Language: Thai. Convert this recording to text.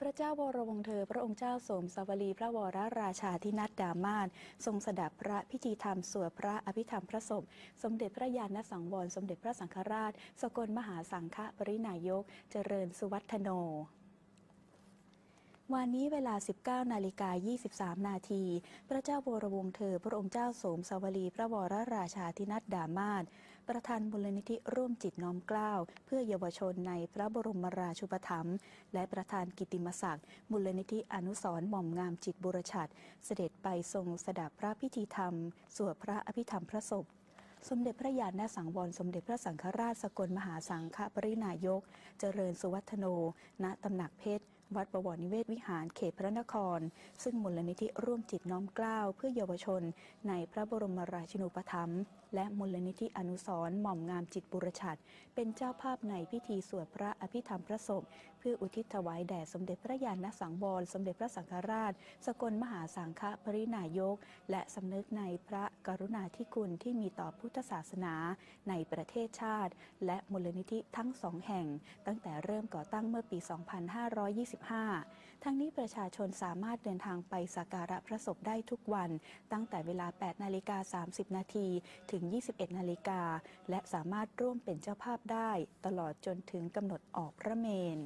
พระเจ้าวรวงเธอ พระองค์เจ้าสมสวลีพระวรราชาธินัดดามาน ทรงสดับพระพิธีธรรมสวดพระอภิธรรมพระศพสมเด็จพระญาณสังวร สมเด็จพระสังฆราช สกลมหาสังฆปรินายก เจริญสุวัฒโน วันนี้เวลา 19 นาฬิกา 23 นาที พระเจ้าวรวงศ์เธอ พระองค์เจ้าโสมสวลี พระวรราชาธินัดดามาศประธานมูลนิธิร่วมจิตน้อมเกล้าเพื่อเยาวชนในพระบรมราชูปถัมภ์และประธานกิติมศักดิ์มูลนิธิอนุสรณ์หม่อมงามจิตบุรชัดเสด็จไปทรงสดับพระพิธีธรรม สวดพระอภิธรรมพระศพ สมเด็จพระญาณสังวร สมเด็จพระสังฆราชสกลมหาสังฆปรินายก เจริญสุวัฒโน ณตำหนักเพชร วัดประวรนิเวศวิหารเขตพระนคร ซึ่งมูลนิธิร่วมจิตน้อมเกล้าเพื่อเยาวชน ในพระบรมราชินูปถัมภ์และมูลนิธิอนุสรณ์หม่อมงามจิตบุรชัดเป็นเจ้าภาพในพิธีสวดพระอภิธรรมพระศพเพื่ออุทิศถวายแด่สมเด็จพระญาณสังวร สมเด็จพระสังฆราช สกลมหาสังฆปรินายก และสำนึกในพระกรุณาธิคุณที่มีต่อพุทธศาสนาในประเทศชาติ และมูลนิธิทั้งสองแห่ง ตั้งแต่เริ่มก่อตั้งเมื่อปี 2525 ทั้งนี้ประชาชนสามารถเดินทางไปสักการะพระศพได้ทุกวัน ตั้งแต่เวลา 8 นาฬิกา 30 นาทีถึง 21 นาฬิกา และสามารถร่วมเป็นเจ้าภาพได้ ตลอดจนถึงกำหนดออกพระเมน